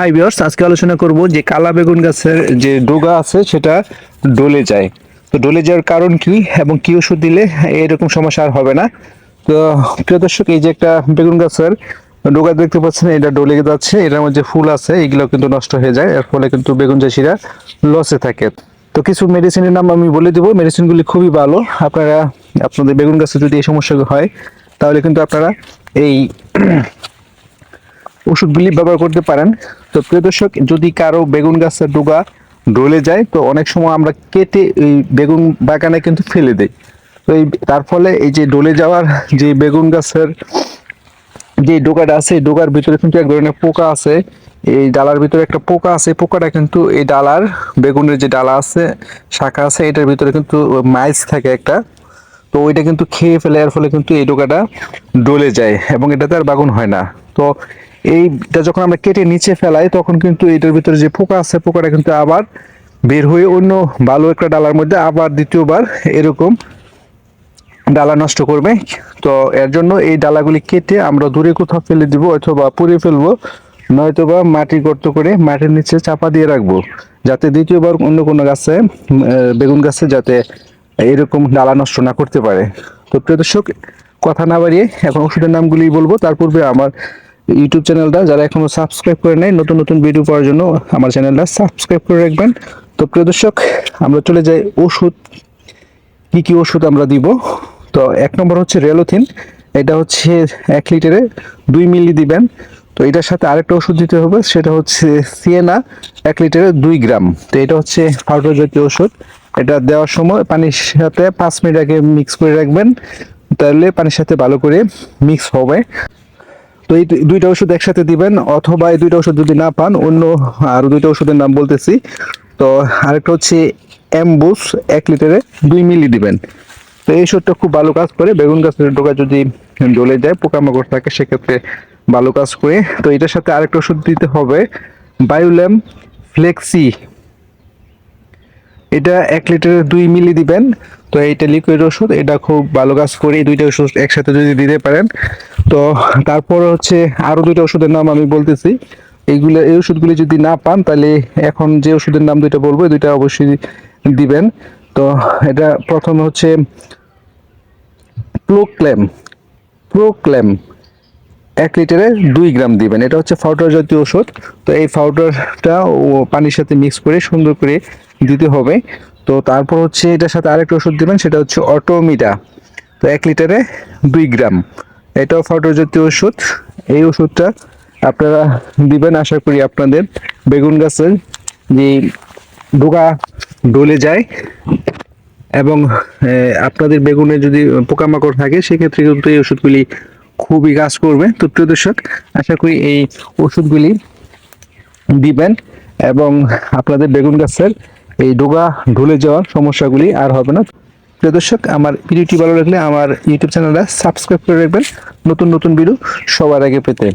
Hi viewers আজকে আলোচনা করব যে কালা বেগুন গাছের যে ডোগা আছে, সেটা ডলে যায়। তো ডলে যাওয়ার কারণ কি এবং কি ওষুধ দিলে এরকম সমস্যা আর হবে না? তো প্রিয় দর্শক, এই যে একটা বেগুন গাছের ডোগা দেখতে পাচ্ছেন, এটা ডলে যাচ্ছে, এটার মধ্যে ফুল আছে, এগুলো কিন্তু নষ্ট হয়ে যায়, এর ফলে কিন্তু বেগুন চাষিরা লসে থাকে। তো কিছু মেডিসিনের নাম আমি বলে দেবো মেডিসিনগুলি খুবই ভালো। আপনারা, আপনাদের বেগুন গাছে যদি এই সমস্যা হয়, তাহলে কিন্তু আপনারা এই ওষুধগুলি ব্যবহার করতে পারেন। তো প্রিয় দর্শক, যদি কারও বেগুন গাছের ডোগা ডলে যায়, তো অনেক সময় আমরা কেটে এই বেগুন বাগানে কিন্তু ফেলে দেই। তো এই তার ফলে এই যে ডলে যাওয়ার যে বেগুন গাছের যে ডোকাটা আছে, এই ডোকার ভিতরে কিন্তু এক ধরনের পোকা আছে। এই ডালার ভিতরে একটা পোকা আছে পোকাটা কিন্তু এই ডালার বেগুনের যে ডালা আছে, শাখা আছে, এটার ভিতরে কিন্তু মাইস থাকে একটা। তো ওইটা কিন্তু খেয়ে ফেলে, এর ফলে কিন্তু এই ডোকাটা ডলে যায় এবং এটাতে আর বাগুন হয় না। তো এইটা যখন আমরা কেটে নিচে ফেলাই, তখন কিন্তু এটার ভিতরে যে পোকা আছে, পোকাটা কিন্তু আবার বের হয়ে অন্য ভালো একটা ডালার মধ্যে আবার দ্বিতীয়বার এরকম ডালা নষ্ট করবে। তো এর জন্য এই ডালাগুলি কেটে আমরা দূরে কোথাও ফেলে দিব অথবা পুড়ে ফেলব, নয়তোবা মাটি গর্ত করে মাটির নিচে চাপা দিয়ে রাখব, যাতে দ্বিতীয়বার অন্য কোনো গাছে বেগুন গাছে যাতে এরকম ডালা নষ্ট না করতে পারে। তো প্রিয় দর্শক, কথা না বাড়িয়ে এখন ওষুধের নামগুলি বলব। তার পূর্বে আমার ইউটিউব চ্যানেলটা যারা এখনও সাবস্ক্রাইব করে নেয় নতুন নতুন ভিডিও পাওয়ার জন্য আমার চ্যানেলটা সাবস্ক্রাইব করে রাখবেন। তো প্রিয় দর্শক, আমরা চলে যাই ওষুধ। কি কি ওষুধ আমরা দিব? তো এক নম্বর হচ্ছে রেলোথিন। এটা হচ্ছে এক লিটারে দুই মিলি দিবেন। তো এটার সাথে আরেকটা ওষুধ দিতে হবে, সেটা হচ্ছে সিয়েনা এক লিটারে দুই গ্রাম। তো এটা হচ্ছে পাউডার জাতীয় ওষুধ। এটা দেওয়ার সময় পানির সাথে পাঁচ মিনিট আগে মিক্স করে রাখবেন। তাহলে পানির সাথে ভালো করে মিক্স হবে। তো এই দুইটা ওষুধ একসাথে দিবেন অথবা এই দুইটা ওষুধ যদি না পান, অন্য আরও দুইটা ওষুধের নাম বলতেছি। তো আরেকটা হচ্ছে অ্যাম্বুস এক লিটারে দুই মিলি দিবেন। তো এই ওষুধটা খুব ভালো কাজ করে। বেগুন গাছের ডোকা যদি জ্বলে যায়, পোকামাকড় থাকে, সেক্ষেত্রে ভালো কাজ করে। তো এটার সাথে আরেকটা ওষুধ দিতে হবে বায়োল্যাম ফ্লেক্সি। এটা এক লিটারে দুই মিলি দিবেন। তো এইটা লিকুইড ওষুধ, এটা খুব ভালো কাজ করে এই দুইটা ওষুধ একসাথে যদি দিতে পারেন। তো তারপর হচ্ছে আরও দুইটা ওষুধের নাম আমি বলতেছি। এইগুলো, এই ওষুধগুলি যদি না পান, তাহলে এখন যে ওষুধের নাম দুইটা বলব দুইটা অবশ্যই দিবেন। তো এটা প্রথম হচ্ছে প্রোক্লেম প্রোক্লেম এক লিটারে দুই গ্রাম দিবেন। এটা হচ্ছে ফাউডার জাতীয় ওষুধ। তো এই পাউডারটা ও পানির সাথে মিক্স করে সুন্দর করে দিতে হবে। তো তারপর হচ্ছে এটার সাথে আরেকটা ওষুধ দিবেন, সেটা হচ্ছে অটোমিটা তো এক লিটারে দুই গ্রাম। এটাও ফাউডার জাতীয় ওষুধ। এই ওষুধটা আপনারা দিবেন, আশা করি আপনাদের বেগুন গাছের যে ডোকা ডলে যায় এবং আপনাদের বেগুনে যদি পোকামাকড় থাকে, সেক্ষেত্রে কিন্তু এই ওষুধগুলি খুবই কাজ করবে। তো প্রিয় দর্শক, আশা করি এই ওষুধগুলি দিবেন এবং আপনাদের বেগুন গাছের এই ডোগা ঢুলে যাওয়ার সমস্যাগুলি আর হবে না। প্রিয় দর্শক, আমার ভিডিওটি ভালো লাগলে আমার ইউটিউব চ্যানেলটা সাবস্ক্রাইব করে রাখবেন। নতুন নতুন ভিডিও সবার আগে পেতে।